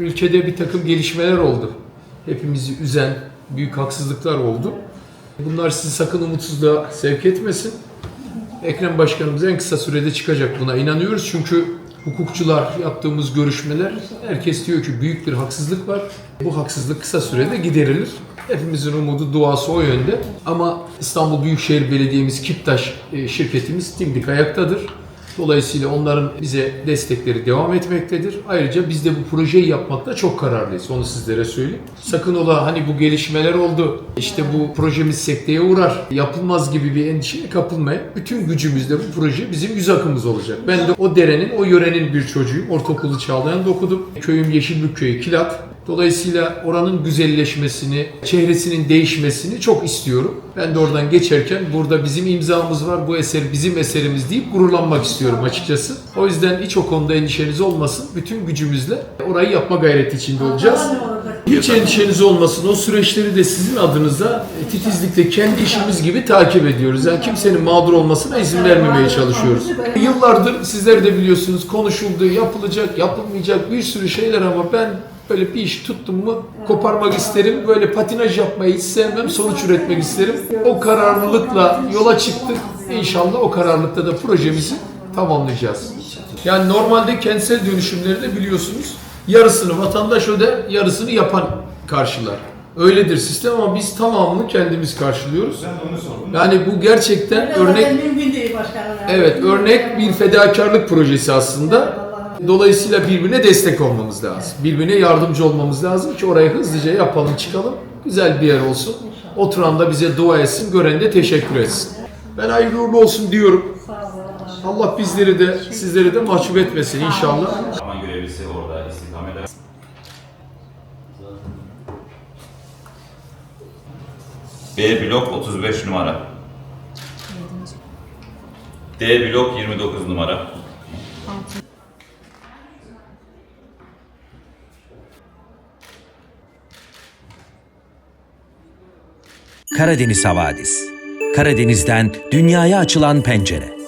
ülkede bir takım gelişmeler oldu. Hepimizi üzen büyük haksızlıklar oldu. Bunlar sizi sakın umutsuzluğa sevk etmesin. Ekrem Başkanımız en kısa sürede çıkacak buna inanıyoruz. Çünkü hukukçular yaptığımız görüşmeler herkes diyor ki büyük bir haksızlık var. Bu haksızlık kısa sürede giderilir. Hepimizin umudu duası o yönde. Ama İstanbul Büyükşehir Belediye'miz Kiptaş e, şirketimiz dimdik ayaktadır. Dolayısıyla onların bize destekleri devam etmektedir. Ayrıca biz de bu projeyi yapmakta çok kararlıyız. Onu sizlere söyleyeyim. Sakın ola hani bu gelişmeler oldu. İşte bu projemiz sekteye uğrar. Yapılmaz gibi bir endişeye kapılmayın. Bütün gücümüzle bu proje bizim yüz akımız olacak. Ben de o derenin, o yörenin bir çocuğuyum. Ortaokulu Çağlayan'da okudum. Köyüm Yeşilbük Köyü Kilat. Dolayısıyla oranın güzelleşmesini, çehresinin değişmesini çok istiyorum. Ben de oradan geçerken burada bizim imzamız var, bu eser bizim eserimiz deyip gururlanmak istiyorum açıkçası. O yüzden hiç o konuda endişeniz olmasın. Bütün gücümüzle orayı yapma gayreti içinde olacağız. Hiç endişeniz olmasın. O süreçleri de sizin adınıza e, titizlikle kendi işimiz gibi takip ediyoruz. Yani kimsenin mağdur olmasına izin vermemeye çalışıyoruz. Yıllardır sizler de biliyorsunuz konuşuldu, yapılacak, yapılmayacak bir sürü şeyler ama ben böyle bir iş tuttum mu koparmak isterim. Böyle patinaj yapmayı hiç sevmem, sonuç üretmek isterim. O kararlılıkla yola çıktık. İnşallah o kararlılıkta da projemizi tamamlayacağız. Yani normalde kentsel dönüşümleri de biliyorsunuz yarısını vatandaş öder, yarısını yapan karşılar. Öyledir sistem ama biz tamamını kendimiz karşılıyoruz. Yani bu gerçekten örnek. Evet, örnek bir fedakarlık projesi aslında. Dolayısıyla birbirine destek olmamız lazım. Birbirine yardımcı olmamız lazım ki orayı hızlıca yapalım, çıkalım. Güzel bir yer olsun. Oturan da bize dua etsin, gören de teşekkür etsin. Ben hayırlı uğurlu olsun diyorum. Allah bizleri de sizleri de mahcup etmesin inşallah. B blok 35 numara. D blok 29 numara. Karadeniz Havadis. Karadeniz'den dünyaya açılan pencere.